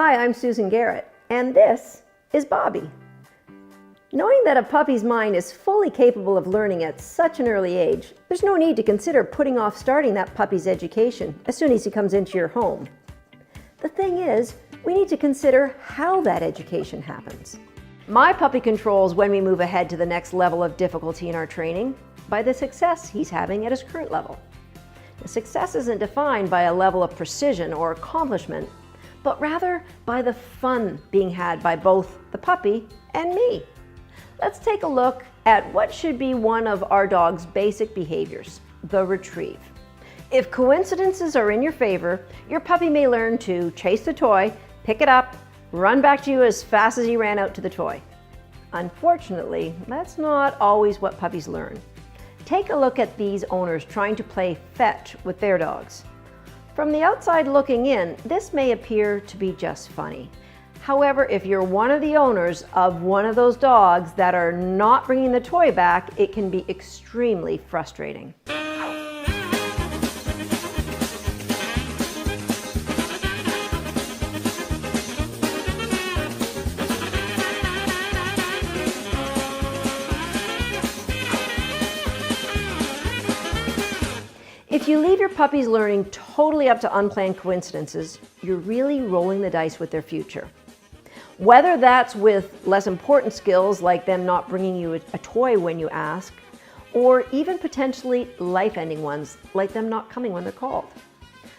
Hi, I'm Susan Garrett, and this is Bobby. Knowing that a puppy's mind is fully capable of learning at such an early age, there's no need to consider putting off starting that puppy's education as soon as he comes into your home. The thing is, we need to consider how that education happens. My puppy controls when we move ahead to the next level of difficulty in our training by the success he's having at his current level. Success isn't defined by a level of precision or accomplishment, but rather by the fun being had by both the puppy and me. Let's take a look at what should be one of our dog's basic behaviors, the retrieve. If coincidences are in your favor, your puppy may learn to chase the toy, pick it up, run back to you as fast as he ran out to the toy. Unfortunately, that's not always what puppies learn. Take a look at these owners trying to play fetch with their dogs. From the outside looking in, this may appear to be just funny. However, if you're one of the owners of one of those dogs that are not bringing the toy back, it can be extremely frustrating. If you leave your puppy's learning totally up to unplanned coincidences, you're really rolling the dice with their future. Whether that's with less important skills like them not bringing you a, a toy when you ask, or even potentially life ending ones like them not coming when they're called.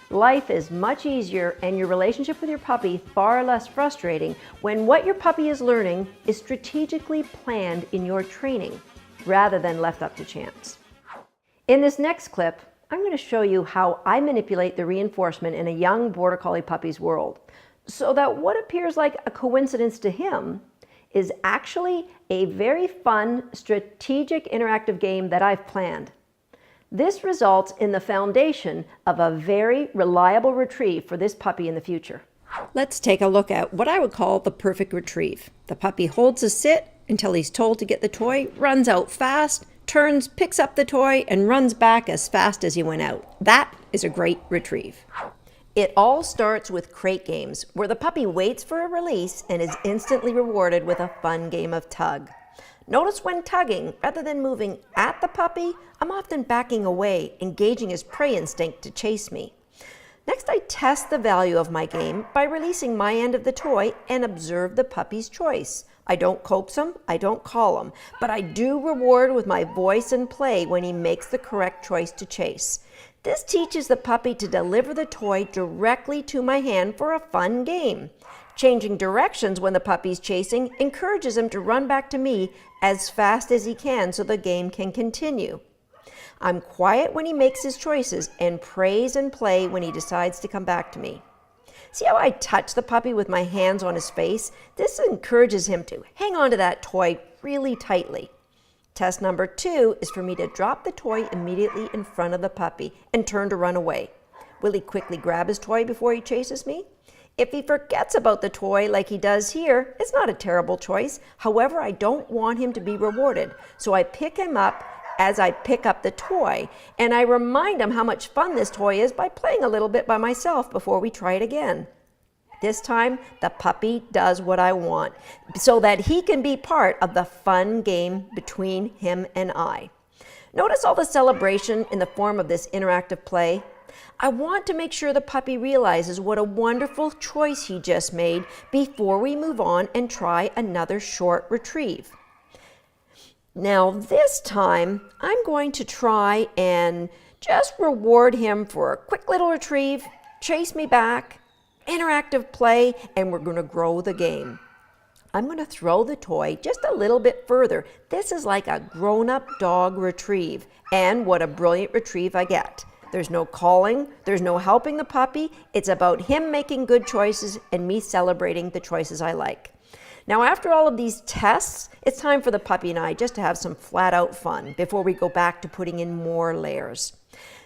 Life is much easier and your relationship with your puppy far less frustrating when what your puppy is learning is strategically planned in your training rather than left up to chance. In this next clip, I'm going to show you how I manipulate the reinforcement in a young Border Collie puppy's world so that what appears like a coincidence to him is actually a very fun, strategic, interactive game that I've planned. This results in the foundation of a very reliable retrieve for this puppy in the future. Let's take a look at what I would call the perfect retrieve. The puppy holds a sit until he's told to get the toy, runs out fast, turns, picks up the toy, and runs back as fast as he went out. That is a great retrieve. It all starts with crate games, where the puppy waits for a release and is instantly rewarded with a fun game of tug. Notice when tugging, rather than moving at the puppy, I'm often backing away, engaging his prey instinct to chase me. Next, I test the value of my game by releasing my end of the toy and observe the puppy's choice. I don't coax him, I don't call him, but I do reward with my voice and play when he makes the correct choice to chase. This teaches the puppy to deliver the toy directly to my hand for a fun game. Changing directions when the puppy's chasing encourages him to run back to me as fast as he can so the game can continue. I'm quiet when he makes his choices and praise and play when he decides to come back to me. See how I touch the puppy with my hands on his face? This encourages him to hang on to that toy really tightly. Test number two is for me to drop the toy immediately in front of the puppy and turn to run away. Will he quickly grab his toy before he chases me? If he forgets about the toy like he does here, it's not a terrible choice. However, I don't want him to be rewarded, so I pick him up as I pick up the toy, and I remind him how much fun this toy is by playing a little bit by myself before we try it again. This time, the puppy does what I want so that he can be part of the fun game between him and I. Notice all the celebration in the form of this interactive play? I want to make sure the puppy realizes what a wonderful choice he just made before we move on and try another short retrieve. Now, this time, I'm going to try and just reward him for a quick little retrieve, chase me back, interactive play, and we're going to grow the game. I'm going to throw the toy just a little bit further. This is like a grown up dog retrieve, and what a brilliant retrieve I get. There's no calling, there's no helping the puppy. It's about him making good choices and me celebrating the choices I like. Now, after all of these tests, it's time for the puppy and I just to have some flat out fun before we go back to putting in more layers.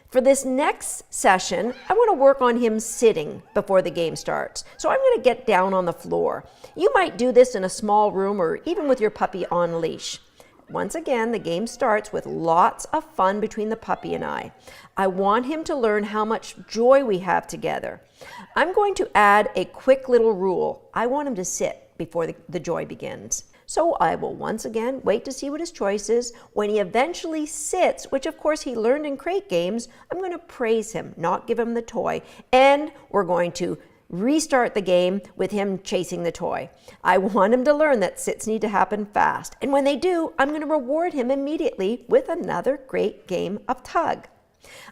For this next session, I want to work on him sitting before the game starts. So I'm going to get down on the floor. You might do this in a small room or even with your puppy on leash. Once again, the game starts with lots of fun between the puppy and I. I want him to learn how much joy we have together. I'm going to add a quick little rule. I want him to sit before the, the joy begins. So I will once again wait to see what his choice is. When he eventually sits, which of course he learned in crate games, I'm going to praise him, not give him the toy. And we're going to restart the game with him chasing the toy. I want him to learn that sits need to happen fast. And when they do, I'm going to reward him immediately with another great game of tug.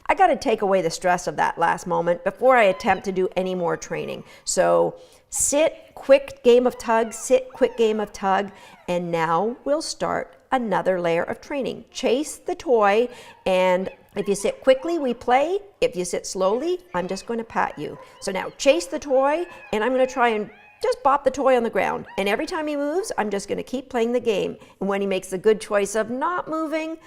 I got to take away the stress of that last moment before I attempt to do any more training. So sit, quick game of tug, sit, quick game of tug, and now we'll start another layer of training. Chase the toy, and if you sit quickly, we play. If you sit slowly, I'm just going to pat you. So now chase the toy, and I'm going to try and just bop the toy on the ground. And every time he moves, I'm just going to keep playing the game. And when he makes the good choice of not moving,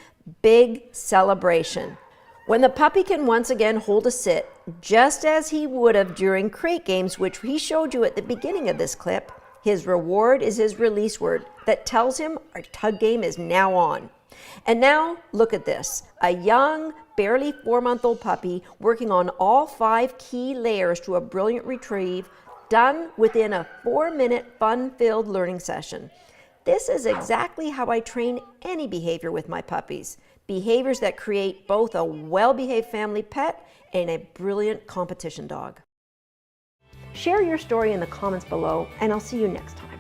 big celebration. When the puppy can once again hold a sit, just as he would have during crate games, which he showed you at the beginning of this clip, his reward is his release word that tells him our tug game is now on. And now, look at this a young, barely four month old puppy working on all five key layers to a brilliant retrieve, done within a four minute fun filled learning session. This is exactly how I train any behavior with my puppies behaviors that create both a well behaved family pet and a brilliant competition dog. Share your story in the comments below, and I'll see you next time.